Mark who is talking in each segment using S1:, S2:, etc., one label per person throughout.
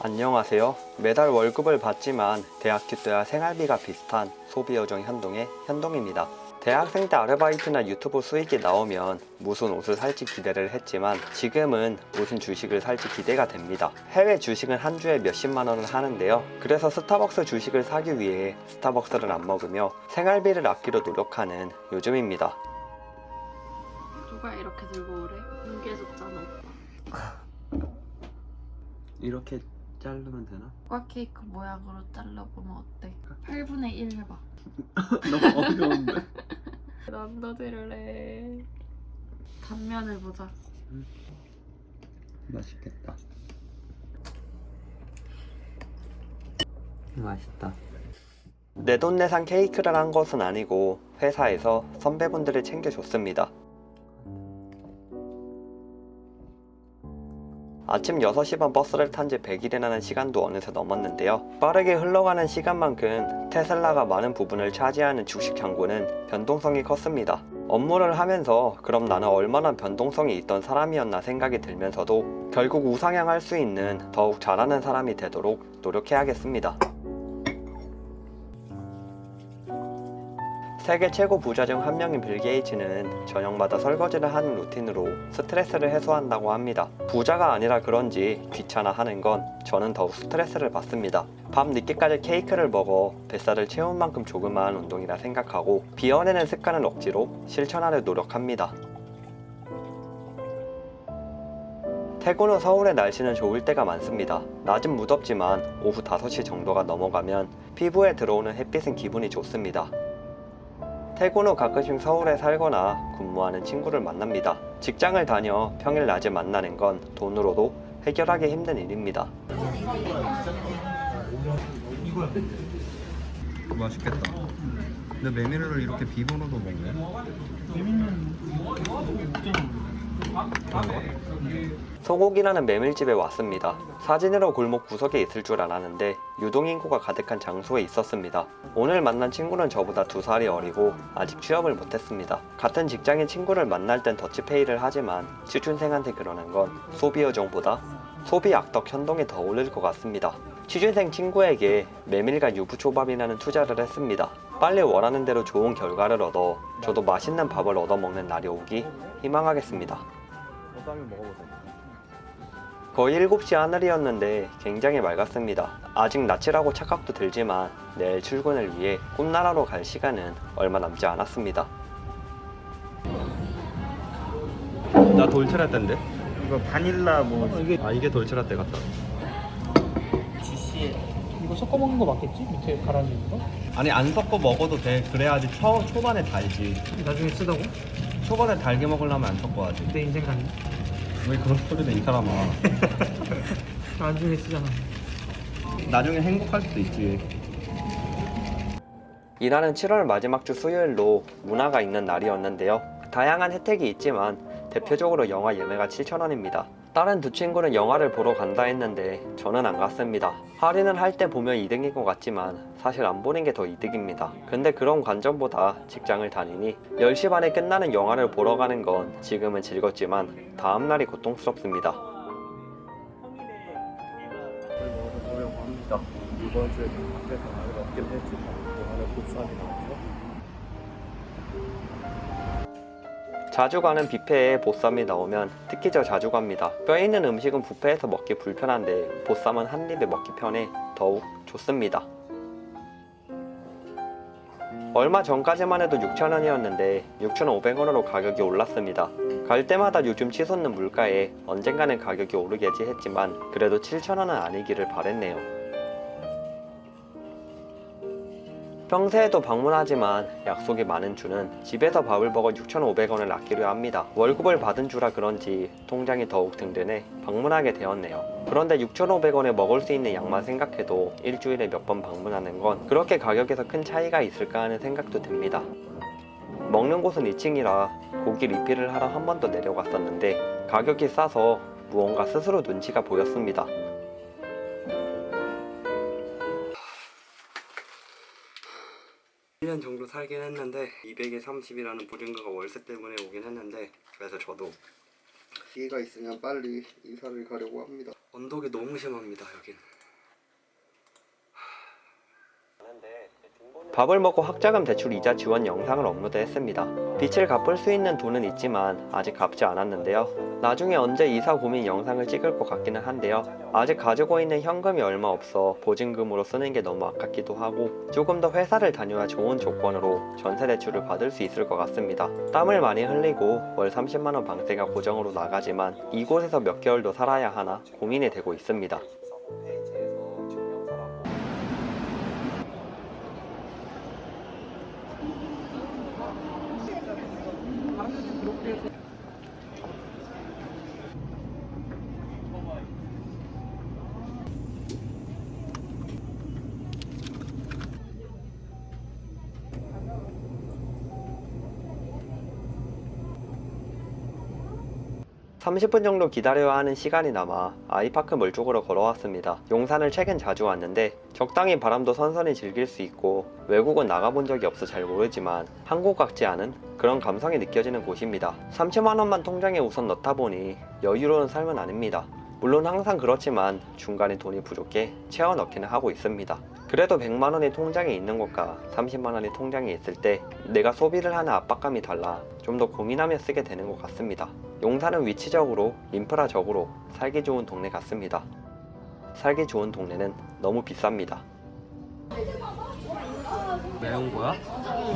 S1: 안녕하세요. 매달 월급을 받지만 대학교 때와 생활비가 비슷한 소비요정 현동의 현동입니다. 대학생 때 아르바이트나 유튜브 수익이 나오면 무슨 옷을 살지 기대를 했지만 지금은 무슨 주식을 살지 기대가 됩니다. 해외 주식은 한 주에 몇십만 원을 하는데요. 그래서 스타벅스 주식을 사기 위해 스타벅스를 안 먹으며 생활비를 아끼려 노력하는 요즘입니다.
S2: 누가 이렇게 들고 오래? 오빠
S1: 이렇게 자르면 되나?
S2: 과 케이크 모양으로 잘라보면 어때? 8분의 1 해봐
S1: 너무 어려운데.
S2: 난더 들래 단면을 보자
S1: 맛있겠다. 맛있다. 내돈내산 케이크를 한 것은 아니고 회사에서 선배분들이 챙겨줬습니다. 아침 6시 반 버스를 탄 지 100일이라는 시간도 어느새 넘었는데요. 빠르게 흘러가는 시간만큼 테슬라가 많은 부분을 차지하는 주식 창고는 변동성이 컸습니다. 업무를 하면서 그럼 나는 얼마나 변동성이 있던 사람이었나 생각이 들면서도 결국 우상향할 수 있는 더욱 잘하는 사람이 되도록 노력해야겠습니다. 세계 최고 부자 중 한 명인 빌 게이츠는 저녁마다 설거지를 하는 루틴으로 스트레스를 해소한다고 합니다. 부자가 아니라 그런지 귀찮아 하는 건 저는 더욱 스트레스를 받습니다. 밤 늦게까지 케이크를 먹어 뱃살을 채운 만큼 조그마한 운동이라 생각하고 비워내는 습관을 억지로 실천하려 노력합니다. 퇴근 후 서울의 날씨는 좋을 때가 많습니다. 낮은 무덥지만 오후 5시 정도가 넘어가면 피부에 들어오는 햇빛은 기분이 좋습니다. 퇴근 후 가끔씩 서울에 살거나 근무하는 친구를 만납니다. 직장을 다녀 평일 낮에 만나는 건 돈으로도 해결하기 힘든 일입니다.
S3: 맛있겠다. 근데 메밀을 이렇게 비번으로 먹네.
S1: 소고기라는 메밀집에 왔습니다. 사진으로 골목 구석에 있을 줄 알았는데 유동인구가 가득한 장소에 있었습니다. 오늘 만난 친구는 저보다 두 살이 어리고 아직 취업을 못했습니다. 같은 직장인 친구를 만날 땐 더치페이를 하지만 취준생한테 그러는 건 소비 요정보다 소비 악덕 현동에 더 어울릴 것 같습니다. 취준생 친구에게 메밀과 유부초밥이라는 투자를 했습니다. 빨리 원하는 대로 좋은 결과를 얻어 저도 맛있는 밥을 얻어먹는 날이 오기 희망하겠습니다. 거의 7시 하늘이었는데 굉장히 맑았습니다. 아직 낯이라고 착각도 들지만 내일 출근을 위해 꿈나라로 갈 시간은 얼마 남지 않았습니다. 나 돌체라떼인데?
S3: 이거 바닐라
S1: 뭐아 이게 돌체라떼 같다.
S4: 이거 섞어 먹는 거 맞겠지? 밑에 가라앉는 거?
S1: 아니 안 섞어 먹어도 돼. 그래야지 초, 초반에 달지.
S4: 나중에 쓰다고?
S1: 초반에 달게 먹으려면 안 섞어야지.
S4: 내 인생 같네.
S1: 왜 그런 소리를 이 사람아.
S4: 나중에 쓰잖아.
S1: 나중에 행복할 수도 있지. 이날은 7월 마지막 주 수요일로 문화가 있는 날이었는데요. 다양한 혜택이 있지만 대표적으로 영화 예매가 7,000원입니다. 다른 두 친구는 영화를 보러 간다 했는데 저는 안 갔습니다. 할인을 할 때 보면 이득인 것 같지만 사실 안 보는 게 더 이득입니다. 근데 그런 관점보다 직장을 다니니 10시 반에 끝나는 영화를 보러 가는 건 지금은 즐겁지만 다음날이
S5: 고통스럽습니다. 이번 주에 밖에서 많이 먹긴 했지만 오늘은 보쌈이 나와서
S1: 자주 가는 뷔페에 보쌈이 나오면 특히 저 자주 갑니다. 뼈 있는 음식은 뷔페에서 먹기 불편한데 보쌈은 한 입에 먹기 편해 더욱 좋습니다. 얼마 전까지만 해도 6,000원이었는데 6,500원으로 가격이 올랐습니다. 갈 때마다 요즘 치솟는 물가에 언젠가는 가격이 오르겠지 했지만 그래도 7,000원은 아니기를 바랬네요. 평소에도 방문하지만 약속이 많은 주는 집에서 밥을 먹어 6,500원을 아끼려 합니다. 월급을 받은 주라 그런지 통장이 더욱 든든해 방문하게 되었네요. 그런데 6,500원에 먹을 수 있는 양만 생각해도 일주일에 몇 번 방문하는 건 그렇게 가격에서 큰 차이가 있을까 하는 생각도 듭니다. 먹는 곳은 2층이라 고기 리필을 하러 한 번 더 내려갔었는데 가격이 싸서 무언가 스스로 눈치가 보였습니다. 1년 정도 살긴 했는데 200에 30이라는 보증금가 월세 때문에 오긴 했는데 그래서 저도
S3: 기회가 있으면 빨리 이사를 가려고 합니다. 언덕이 너무 심합니다 여긴
S1: 밥을 먹고 학자금 대출 이자 지원 영상을 업로드했습니다. 빚을 갚을 수 있는 돈은 있지만 아직 갚지 않았는데요. 나중에 언제 이사 고민 영상을 찍을 것 같기는 한데요. 아직 가지고 있는 현금이 얼마 없어 보증금으로 쓰는 게 너무 아깝기도 하고 조금 더 회사를 다녀야 좋은 조건으로 전세 대출을 받을 수 있을 것 같습니다. 땀을 많이 흘리고 월 30만 원 방세가 고정으로 나가지만 이곳에서 몇 개월 더 살아야 하나 고민이 되고 있습니다. 삼십 분 정도 기다려야 하는 시간이 남아 아이파크 몰 쪽으로 걸어왔습니다. 용산을 최근 자주 왔는데 적당히 바람도 선선히 즐길 수 있고 외국은 나가본 적이 없어 잘 모르지만 한국 같지 않은 그런 감성이 느껴지는 곳입니다. 30만 원만 통장에 우선 넣다 보니 여유로운 삶은 아닙니다. 물론 항상 그렇지만 중간에 돈이 부족해 채워 넣기는 하고 있습니다. 그래도 100만 원이 통장에 있는 것과 30만 원이 통장에 있을 때 내가 소비를 하는 압박감이 달라 좀 더 고민하며 쓰게 되는 것 같습니다. 용산은 위치적으로 인프라적으로 살기 좋은 동네 같습니다. 살기 좋은 동네는 너무 비쌉니다. 매운 거야?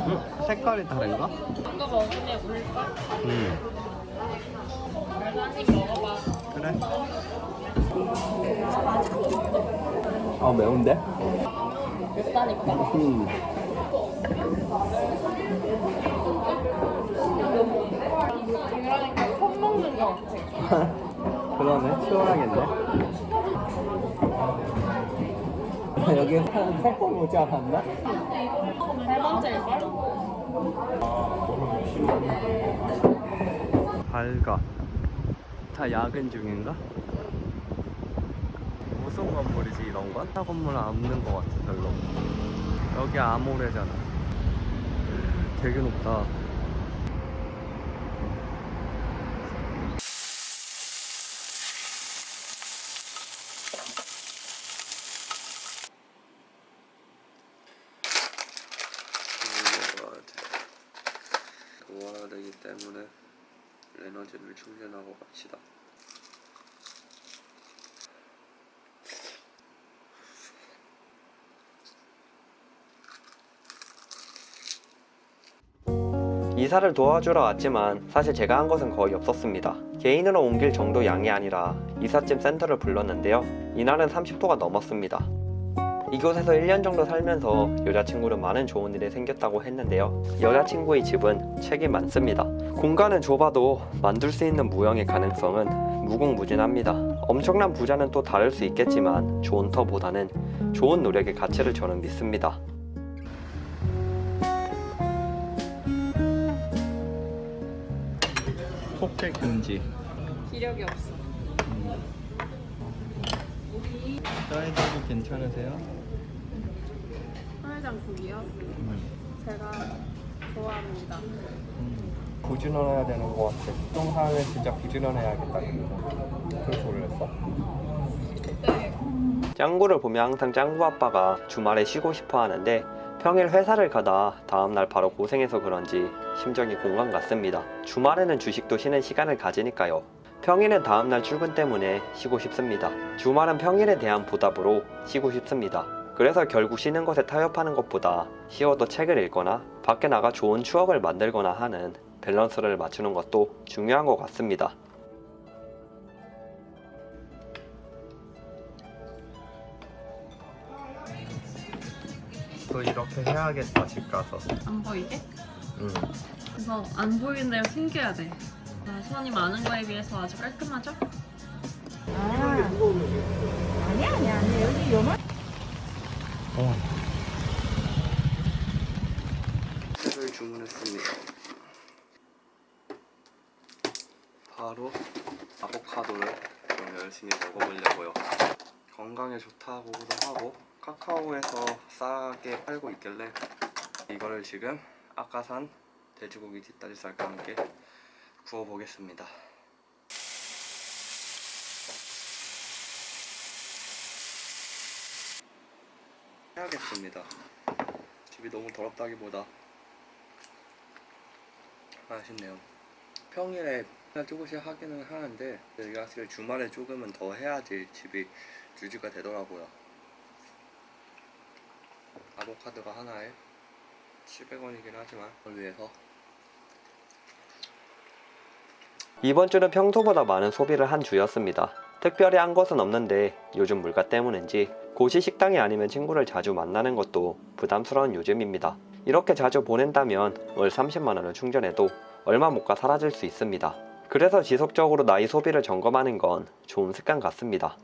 S1: 응? 색깔이 다른가?
S2: 이거 먹으면 울까?
S1: 응.
S2: 먹어봐.
S1: 그래.
S5: 아 매운데?
S2: 맵다니까.
S5: 음.
S2: 그러니까 콩 먹는 거 같아.
S5: 그러네 시원하겠네 여기 한세번 오지 않았나?
S1: 밝아. 다 야근 중인가? 무슨 건물이지 이런 건? 타 건물은 없는 것 같아 별로. 여기 아모레잖아. 되게 높다. 먹어야 돼. 도와야 되기 때문에 에너지를 충전하고 갑시다. 이사를 도와주러 왔지만 사실 제가 한 것은 거의 없었습니다. 개인으로 옮길 정도 양이 아니라 이삿짐 센터를 불렀는데요. 이날은 30도가 넘었습니다. 이곳에서 1년 정도 살면서 여자친구는 많은 좋은 일이 생겼다고 했는데요. 여자친구의 집은 책이 많습니다. 공간은 좁아도 만들 수 있는 무형의 가능성은 무궁무진합니다. 엄청난 부자는 또 다를 수 있겠지만 좋은 터보다는 좋은 노력의 가치를 저는 믿습니다.
S3: 폭행 금지
S2: 기력이 없어.
S3: 사이즈도 괜찮으세요?
S2: 화해장국이요? 제가 좋아합니다.
S1: 부지런해야 되는 것 같아. 똥사는 진짜 부지런해야겠다. 그래서 올렸어? 짱구를 보면 항상 짱구 아빠가 주말에 쉬고 싶어 하는데 평일 회사를 가다 다음날 바로 고생해서 그런지 심정이 공감 같습니다. 주말에는 주식도 쉬는 시간을 가지니까요. 평일은 다음날 출근 때문에 쉬고 싶습니다. 주말은 평일에 대한 보답으로 쉬고 싶습니다. 그래서 결국 쉬는 것에 타협하는 것보다 쉬어도 책을 읽거나 밖에 나가 좋은 추억을 만들거나 하는 밸런스를 맞추는 것도 중요한 것 같습니다. 또 이렇게 해야겠다 집 가서.
S2: 안 보이게?
S1: 응.
S2: 그래서 안 보이는 대로 숨겨야 돼. 아, 손이 많은 거에 비해서 아주 깔끔하죠?
S1: 술을 주문했습니다. 바로 아보카도를 좀 열심히 먹어보려고요. 건강에 좋다고도 하고 카카오에서 싸게 팔고 있길래 이거를 지금 아까 산 돼지고기 뒷다리살과 함께 구워 보겠습니다. 해야겠습니다. 집이 너무 더럽다기보다 아쉽네요. 평일에 조금씩 하기는 하는데 저희가 사실 주말에 조금은 더 해야지 집이 유지가 되더라고요. 아보카도가 하나에 700원이긴 하지만 그걸 위해서 이번 주는 평소보다 많은 소비를 한 주였습니다. 특별히 한 것은 없는데 요즘 물가 때문인지 고시 식당이 아니면 친구를 자주 만나는 것도 부담스러운 요즘입니다. 이렇게 자주 보낸다면 월 30만 원을 충전해도 얼마 못 가 사라질 수 있습니다. 그래서 지속적으로 나이 소비를 점검하는 건 좋은 습관 같습니다.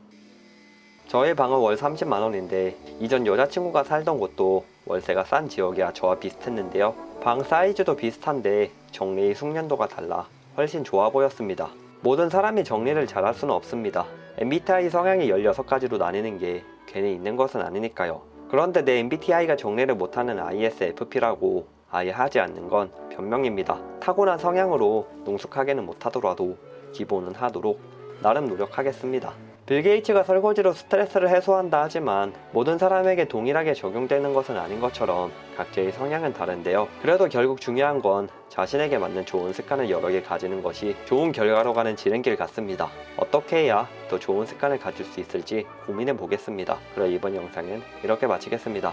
S1: 저의 방은 월 30만 원인데 이전 여자친구가 살던 곳도 월세가 싼 지역이라 저와 비슷했는데요. 방 사이즈도 비슷한데 정리의 숙련도가 달라 훨씬 좋아 보였습니다. 모든 사람이 정리를 잘할 수는 없습니다. MBTI 성향이 16가지로 나뉘는 게 괜히 있는 것은 아니니까요. 그런데 내 MBTI가 정리를 못하는 ISFP라고 아예 하지 않는 건 변명입니다. 타고난 성향으로 능숙하게는 못하더라도 기본은 하도록 나름 노력하겠습니다. 빌 게이츠가 설거지로 스트레스를 해소한다 하지만 모든 사람에게 동일하게 적용되는 것은 아닌 것처럼 각자의 성향은 다른데요. 그래도 결국 중요한 건 자신에게 맞는 좋은 습관을 여러 개 가지는 것이 좋은 결과로 가는 지름길 같습니다. 어떻게 해야 더 좋은 습관을 가질 수 있을지 고민해 보겠습니다. 그럼 이번 영상은 이렇게 마치겠습니다.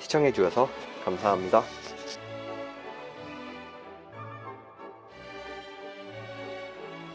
S1: 시청해 주셔서 감사합니다.